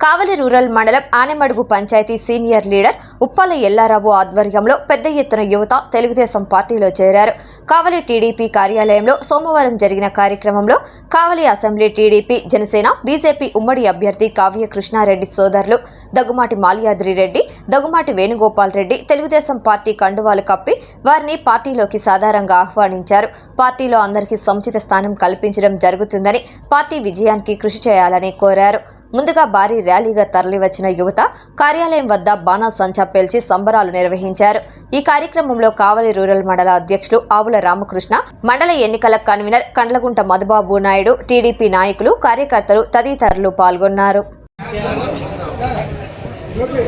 కావలి rural మండలం Anemadugu panchayat senior leader Uppala Ella Rao ఆధ్వర్యంలో పెద్ద ఎత్తున యువత తెలుగుదేశం పార్టీలో చేరారు. కావలి టీడీపీ కార్యాలయంలో సోమవారం జరిగిన కార్యక్రమంలో Kavali assembly TDP Janasena BJP ఉమ్మడి అభ్యర్థి కావ్య కృష్ణారెడ్డి సోదరులు దగ్గుమాటి మాల్యాద్రి రెడ్డి దగ్గుమాటి వేణుగోపాల్ రెడ్డి తెలుగుదేశం పార్టీ కండువాలు కప్పి వారిని పార్టీలోకి సాధారణంగా ఆహ్వానించారు. పార్టీలో అందరికీ సముచిత స్థానం కల్పించడం జరుగుతుందని పార్టీ విజయానికి కృషి చేయాలని కోరారు. ముందుగా భారీ ర్యాలీగా తరలివచ్చిన యువత కార్యాలయం వద్ద బాణాసంచా పేల్చి సంబరాలు నిర్వహించారు. ఈ కార్యక్రమంలో కావలి రూరల్ మండల అధ్యక్షులు ఆవుల రామకృష్ణ మండల ఎన్నికల కన్వీనర్ కండ్లగుంట మధుబాబు నాయుడు టీడీపీ నాయకులు కార్యకర్తలు తదితరులు పాల్గొన్నారు. Google,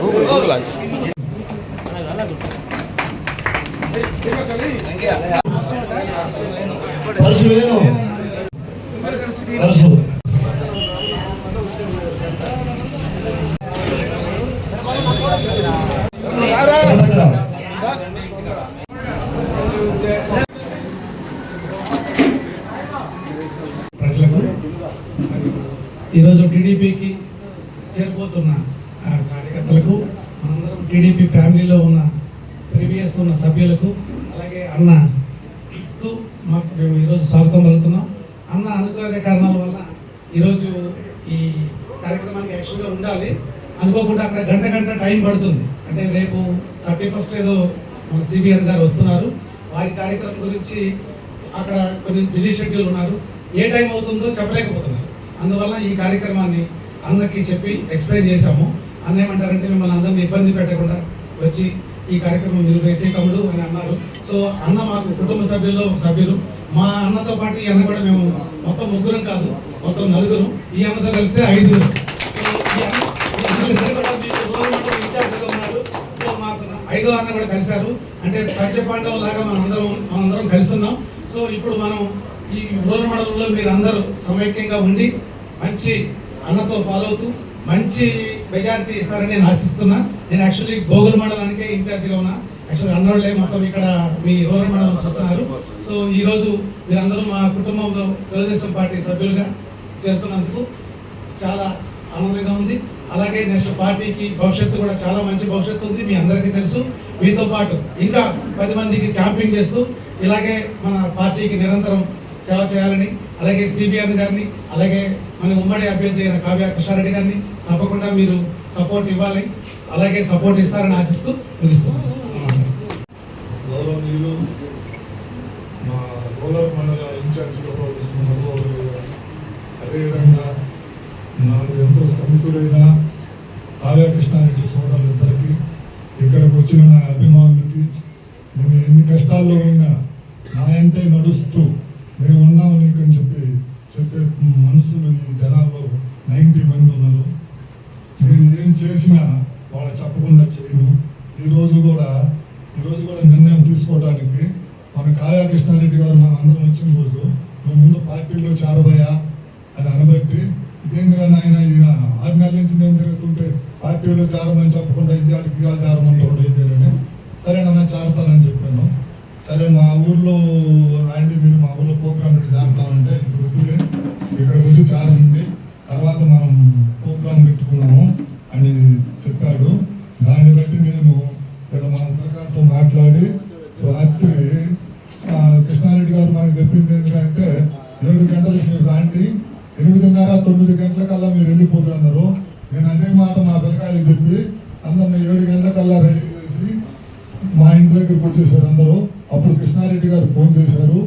Google, Google. Parusu Venu Parusu ప్రజలకు ఈరోజు టీడీపీకి చేరిపోతున్న కార్యకర్తలకు మనందరం టీడీపీ ఫ్యామిలీలో ఉన్న చేస్తున్న సభ్యులకు అలాగే అన్నకు మాకు మేము ఈరోజు స్వాగతం పలుకుతున్నాం. అన్న అనుకోని కారణాల వల్ల ఈరోజు ఈ కార్యక్రమానికి యాక్చువల్గా ఉండాలి. అనుకోకుండా అక్కడ గంట గంట టైం పడుతుంది. అంటే రేపు థర్టీ ఫస్ట్ ఏదో మన సిబిఆర్ గారు వస్తున్నారు. వారి కార్యక్రమం గురించి అక్కడ కొన్ని బిజీ షెడ్యూల్ ఉన్నారు. ఏ టైం అవుతుందో చెప్పలేకపోతున్నారు. అందువల్ల ఈ కార్యక్రమాన్ని అందరికీ చెప్పి ఎక్స్ప్లెయిన్ చేశాము. అన్న ఏమంటారంటే మిమ్మల్ని అందరినీ ఇబ్బంది పెట్టకుండా వచ్చి ఈ కార్యక్రమం మీరు వేసే తమ్ముడు అని అన్నారు. సో అన్న మాకు కుటుంబ సభ్యుల్లో సభ్యులు. మా అన్నతో పాటు ఈ అన్న కూడా మేము మొత్తం ముగ్గురం కాదు మొత్తం నలుగురు. ఈ అన్నతో కలిపితే ఐదుగురు. సో ఉన్నారు. సో మాకు ఐదో అన్న కూడా కలిశారు. అంటే పంచపాండవం లాగా మనం అందరం మనందరం కలిసి ఉన్నాం. సో ఇప్పుడు మనం ఈ రోల్ మోడల్లో మీరు అందరూ సమైక్యంగా ఉండి మంచి అన్నతో ఫాలో అవుతూ మంచి మెజారిటీ ఇస్తారని నేను ఆశిస్తున్నా. నేను యాక్చువల్లీ భోగుల మండలానికే ఇన్ఛార్జిగా ఉన్నా. యాక్చువల్గా అన్నోళ్ళే మొత్తం ఇక్కడ మీ రూరల్ మండలం చూస్తున్నారు సో ఈరోజు మీరందరూ మా కుటుంబంలో తెలుగుదేశం పార్టీ సభ్యులుగా చేరుతున్నందుకు చాలా ఆనందంగా ఉంది. అలాగే నెక్స్ట్ పార్టీకి భవిష్యత్తు కూడా చాలా మంచి భవిష్యత్తు ఉంది. మీ అందరికీ తెలుసు. మీతో పాటు ఇంకా పది మందికి క్యాంపింగ్ చేస్తూ ఇలాగే మన పార్టీకి నిరంతరం సేవ చేయాలని అలాగే సిబిఆర్ గారిని అలాగే మన ఉమ్మడి అభ్యర్థి అయిన కావ్య కృష్ణారెడ్డి గారిని తప్పకుండా మీరు సపోర్ట్ ఇవ్వాలి. అలాగే సపోర్ట్ ఇస్తారని ఆశిస్తూ ముగిస్తున్నాను గౌరవనీయులు మా కోలార్ మండల ఇన్ఛార్జిగా ప్రవర్తిస్తున్న మధుబాబు గారు అదేవిధంగా నాకు ఎంతో సన్నిహితుడైన కావ్యకృష్ణారెడ్డి కృష్ణారెడ్డి ఇక్కడికి వచ్చిన నా అభిమానులకి నేను ఎన్ని కష్టాల్లో ఉన్నా నా అంటే నడుస్తూ మేము ఉన్నాం నీకు అని చెప్పి చెప్పే మనుషులు ఈ జనాల్లో నైంటీ మంది ఉన్నారు నేను ఏం చేసినా వాళ్ళు చెప్పకుండా చేయను. ఈరోజు కూడా ఈరోజు కూడా నిర్ణయం తీసుకోవడానికి మన కాయా కృష్ణారెడ్డి గారు మన అందరం వచ్చిన రోజు నువ్వు ముందు పార్టీలో చేరబోయా అని అనబట్టి ఇదేంద్ర నాయన ఈయన ఆరు నెలల నుంచి నేను తిరుగుతుంటే పార్టీలో చేరమని చెప్పకుండా ఇయ్యాలి ఇయ్యాలి చేరమంటాడు ఏంటని సరే నన్ను చేరతానని చెప్పాను. సరే మా ఊర్లో పిల్లకాయలకు అందరిని ఏడు గంటలకల్లా రెడీ చేసి మా ఇంటి దగ్గరికి వచ్చేసారు అందరూ. అప్పుడు కృష్ణారెడ్డి గారు ఫోన్ చేశారు.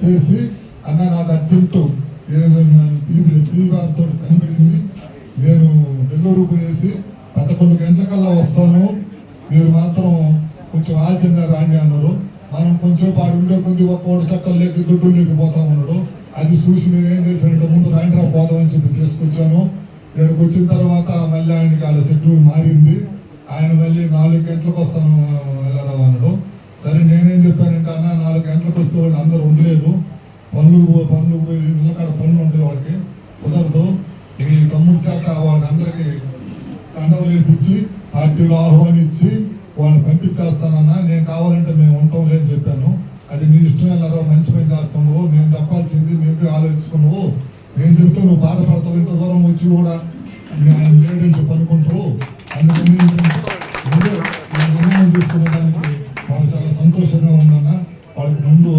చేసి అన్న నాకు అర్జెంటు ఏదైనా పీపీ వారితో కనబడింది నేను నెల్లూరు పోయేసి పదకొండు గంటలకల్లా వస్తాను. మీరు మాత్రం కొంచెం ఆలస్యంగా రాండి అన్నారు. మనం కొంచెం పాడు ఉండే కొద్ది ఒక్కోటి చట్టం లేక దుడ్డు లేకపోతా ఉన్నాడు అది చూసి మీరు ఏం చేశానంటే ముందు రాండ్రా పోదామని చెప్పి తీసుకొచ్చాను. ఇక్కడికి వచ్చిన తర్వాత మళ్ళీ ఆయనకి ఆడ షెడ్యూల్ మారింది. ఆయన మళ్ళీ నాలుగు గంటలకు వస్తాను వెళ్ళరావు అన్నాడు. సరే నేనేం చెప్పానంటే అన్న నాలుగు గంటలకు వస్తే వాళ్ళు అందరూ ఉండలేరు. పనులు పో- పనులు పోయి ఇళ్ళ కాడ పనులు ఉంటాయి వాళ్ళకి. కుదరదు. ఈ తమ్ముడి చేత వాళ్ళందరికీ కండవ లేపించి పార్టీలో ఆహ్వానించి వాళ్ళని పంపించేస్తానన్నా. నేను కావాలంటే మేము ఉంటాం లేని చెప్పాను. అది నీ ఇష్టం వెళ్ళారో మంచి పని చేస్తున్నావు. మేము చెప్పాల్సింది నువ్వే ఆలోచించుకున్నావు. నేను చెప్తే నువ్వు బాధపడతావు ఇంత దూరం వచ్చి కూడా ఆయన చెప్పి పనుకుంటారు అందుకని నిర్ణయం తీసుకున్న దానికి వాళ్ళు చాలా సంతోషంగా ఉందన్న వాళ్ళకి ముందు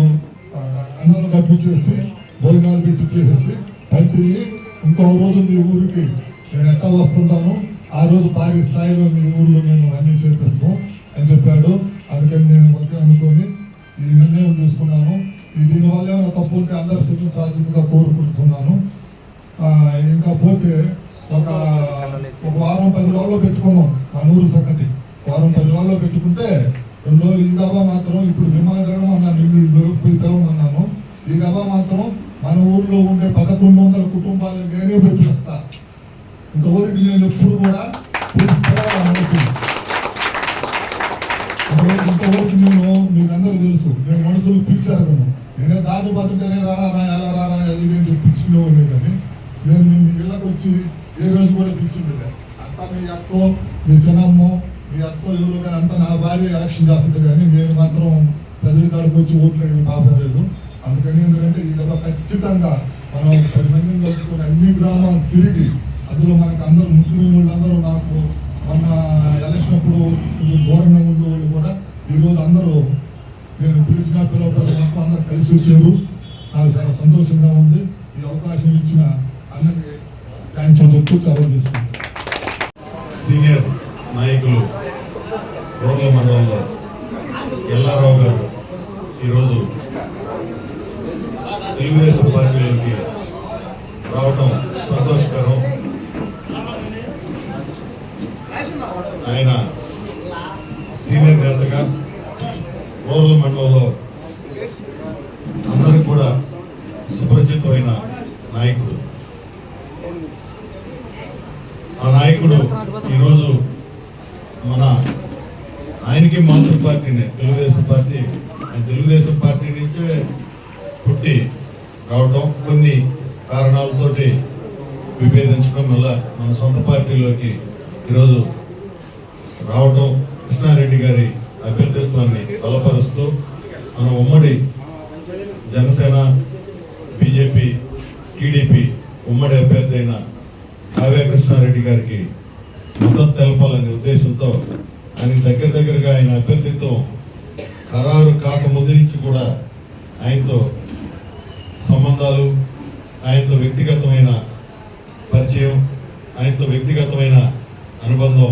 అన్నలు అన్నాలు కప్పించేసి భోజనాలు పెట్టించేసేసి పంపి ఇంకో రోజు మీ ఊరికి నేను ఎట్టా వస్తుంటాను ఆ రోజు భారీ స్థాయిలో మీ ఊర్లో నేను అన్ని చేపిస్తాం అని చెప్పాడు. అందుకని నేను ఒకే అనుకొని ఈ నిర్ణయం తీసుకున్నాను. దీనివల్ల నా తప్పు ఉంటే అందరు క్షమించాల్సిందిగా కోరుకుంటున్నాను. ఇంకా పోతే ఒక ఒక వారం పది రోజుల్లో పెట్టుకున్నాం మన ఊరు సంగతి. వారం పది రోజుల్లో పెట్టుకుంటే రెండు రోజులు ఇదిగా మాత్రం ఇప్పుడు విమానగ్రహం అన్నాను ఇల్లు పోయి పిలవమన్నాను ఈ మాత్రం మన ఊర్లో ఉండే పదకొండు వందల కుటుంబాలను నేనే పెట్టిస్తా ఇంతవరకు నేను ఎప్పుడు కూడా మనసు ఇంతవరకు నేను మీకు అందరూ తెలుసు నేను మనుషులు పిలిచారు కదా ఇంకా దాటి బతుంటేనే రారా రా, ఎలా రారా అది నేను అని చెప్పి కానీ నేను మీ ఇళ్ళకి వచ్చి ఏ రోజు కూడా పిలిచిండే అంతా మీ అక్కో మీ చిన్నమ్మో మీ అక్కో ఎవరు కానీ అంతా నా భార్య ఎలక్షన్ చేస్తుంది కానీ నేను మాత్రం ప్రజల కాడికి వచ్చి ఓట్లు అడిగిన పాపం లేదు. అందుకని ఏంటంటే ఈ దఫా ఖచ్చితంగా మనం పది మందిని కలుసుకుని అన్ని గ్రామాలు తిరిగి అందులో మనకు అందరూ ముఖ్యమైన వాళ్ళందరూ నాకు మొన్న ఎలక్షన్ అప్పుడు కొంచెం దూరంగా ఉండే వాళ్ళు కూడా ఈరోజు అందరూ నేను పిలిచిన పిలవకపోతే అందరూ కలిసి వచ్చారు. నాకు చాలా సంతోషంగా ఉంది. ఈ అవకాశం ఇచ్చిన అన్నకి థ్యాంక్స్ చెప్తూ సెలవు తీసుకుంటాను సీనియర్ నాయకులు రోడ్ల మండలంలో ఎల్లారావు గారు ఈరోజు తెలుగుదేశం పార్టీలోకి రావటం సంతోషకరం. ఆయన సీనియర్ నేతగా రూరల్ మండలంలో అందరికి కూడా సుపరిచితమైన నాయకుడు. ఆ నాయకుడు ఈరోజు మన ఆయనకి మాతృ పార్టీనే తెలుగుదేశం పార్టీ. ఆయన తెలుగుదేశం పార్టీ నుంచే పుట్టి రావడం కొన్ని కారణాలతోటి విభేదించడం వల్ల మన సొంత పార్టీలోకి ఈరోజు రావడం కృష్ణారెడ్డి గారి అభ్యర్థిత్వాన్ని బలపరుస్తూ మన ఉమ్మడి జనసేన బీజేపీ టీడీపీ ఉమ్మడి అభ్యర్థి అయిన కావ్య కృష్ణారెడ్డి గారికి మద్దతు తెలపాలనే ఉద్దేశంతో ఆయన దగ్గర దగ్గరగా ఆయన అభ్యర్థిత్వం ఖరారు కాకముందు నుంచి కూడా ఆయనతో సంబంధాలు ఆయనతో వ్యక్తిగతమైన పరిచయం ఆయనతో వ్యక్తిగతమైన అనుబంధం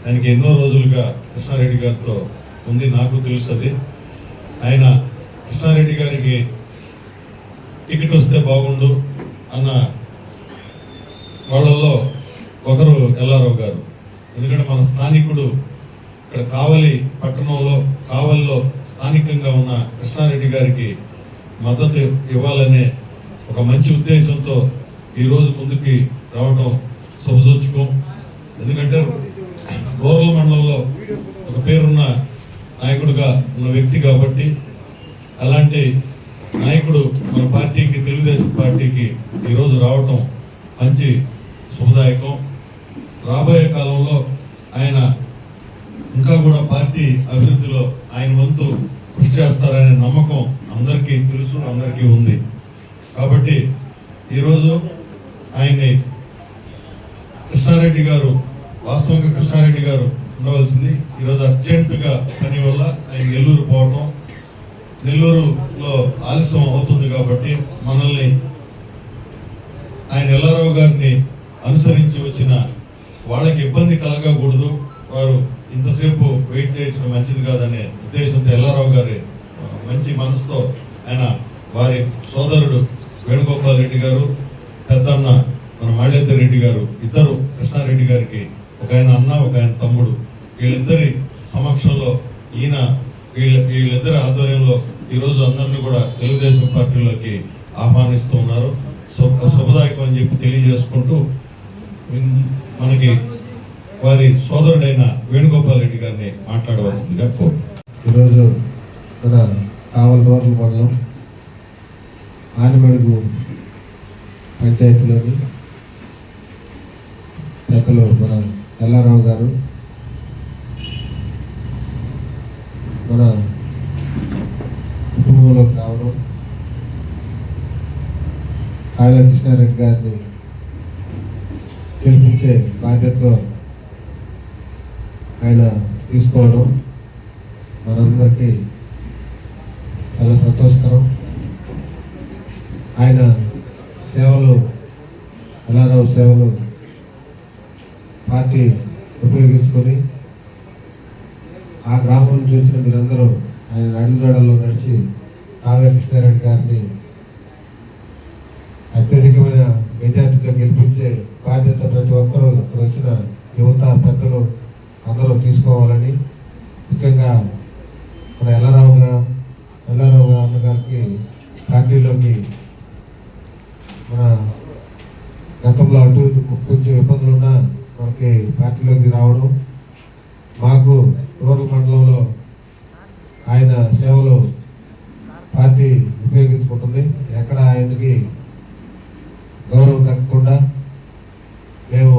ఆయనకి ఎన్నో రోజులుగా కృష్ణారెడ్డి గారితో ఉంది నాకు తెలుస్తుంది. ఆయన కృష్ణారెడ్డి గారికి టికెట్ వస్తే బాగుండు అన్న వాళ్ళల్లో ఒకరు ఎల్లారావు గారు. ఎందుకంటే మన స్థానికుడు ఇక్కడ కావలి పట్టణంలో కావలిలో స్థానికంగా ఉన్న కృష్ణారెడ్డి గారికి మద్దతు ఇవ్వాలనే ఒక మంచి ఉద్దేశంతో ఈరోజు ముందుకి రావడం శుభసూచకం. ఎందుకంటే రూరల్ మండలంలో ఒక పేరున్న నాయకుడుగా ఉన్న వ్యక్తి కాబట్టి అలాంటి నాయకుడు మన పార్టీకి తెలుగుదేశం పార్టీకి ఈరోజు రావటం మంచి శుభదాయకం రాబోయే కాలంలో ఆయన ఇంకా కూడా పార్టీ అభివృద్ధిలో ఆయన వంతు కృషి చేస్తారనే నమ్మకం అందరికీ తెలుసు అందరికీ ఉంది. కాబట్టి ఈరోజు ఆయన్ని కృష్ణారెడ్డి గారు వాస్తవంగా కృష్ణారెడ్డి గారు ఉండవలసింది ఈరోజు అర్జెంటుగా పని వల్ల ఆయన నెల్లూరు పోవటం నెల్లూరులో ఆలస్యం అవుతుంది కాబట్టి మనల్ని ఆయన ఎల్లారావు గారిని అనుసరించి వచ్చిన వాళ్ళకి ఇబ్బంది కలగకూడదు. వారు ఇంతసేపు వెయిట్ చేయించడం మంచిది కాదనే ఉద్దేశంతో ఎల్లారావు గారి మంచి మనసుతో ఆయన వారి సోదరుడు వేణుగోపాల్ రెడ్డి గారు పెద్దన్న మన మాళేందర్ రెడ్డి గారు ఇద్దరు కృష్ణారెడ్డి గారికి ఒక ఆయన అన్న ఒక ఆయన తమ్ముడు వీళ్ళిద్దరి సమక్షంలో ఈయన వీళ్ళ వీళ్ళిద్దరి ఆధ్వర్యంలో ఈరోజు అందరినీ కూడా తెలుగుదేశం పార్టీలోకి ఆహ్వానిస్తూ ఉన్నారు. శుభదాయకం అని చెప్పి తెలియజేసుకుంటూ మనకి వారి సోదరుడైన వేణుగోపాల్ రెడ్డి గారిని మాట్లాడవలసిందిగా కోరు ఈరోజు మన కావల్ రోడ్ల మండలం ఆనిమడుగు పంచాయతీలోని పెద్దలు మన ఎల్లారావు గారు మన కుటుంబంలోకి రావడం. కాయల కృష్ణారెడ్డి గారిని గెలిపించే బాధ్యతలో ఆయన తీసుకోవడం మనందరికీ చాలా సంతోషకరం. ఆయన సేవలు ఎలారావు సేవలు పార్టీ ఉపయోగించుకొని ఆ గ్రామం నుంచి వచ్చిన మీరందరూ ఆయన అడుగుజాడల్లో నడిచి కావ్య కృష్ణారెడ్డి గారిని అత్యధికమైన మెజార్టీతో గెలిపించే బాధ్యత ప్రతి ఒక్కరూ ఇక్కడ వచ్చిన యువత పెద్దలు అందరూ తీసుకోవాలని ముఖ్యంగా మన ఎల్లారావు గారు ఎల్లారావు అన్న అన్నగారికి పార్టీలోకి మన గతంలో అటు ఇటు కొంచెం ఇబ్బందులున్నా మనకి పార్టీలోకి రావడం మాకు రూరల్ మండలంలో ఆయన సేవలు పార్టీ ఉపయోగించుకుంటుంది. ఎక్కడ ఆయనకి గౌరవం తగ్గకుండా మేము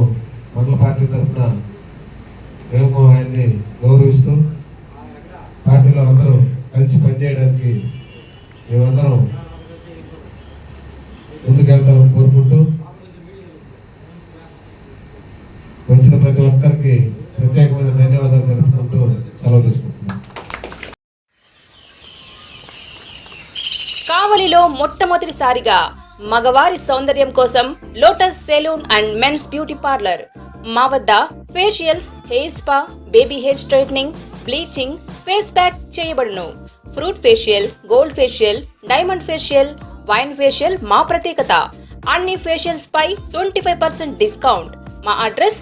మండల పార్టీ తరఫున మేము ఆయన్ని గౌరవిస్తూ పార్టీలో అందరూ కలిసి పనిచేయడానికి మేమందరం ముందుకెళ్తామని కోరుకుంటూ వచ్చిన ప్రతి ఒక్కరికి ప్రత్యేకమైన ధన్యవాదాలు తెలుపుకుంటూ సెలవు తీసుకుంటున్నాం కావలిలో మొట్టమొదటిసారిగా మగవారి సౌందర్యం కోసం Lotus salon and men's beauty parlour. మా వద్ద facials hair spa baby hair straightening bleaching face pack చేయబడును. Fruit facial gold facial diamond facial wine facial మా ప్రత్యేకత. అన్ని ఫేషియల్స్ పై ట్వంటీ ఫైవ్ పర్సెంట్ డిస్కౌంట్. మా అడ్రస్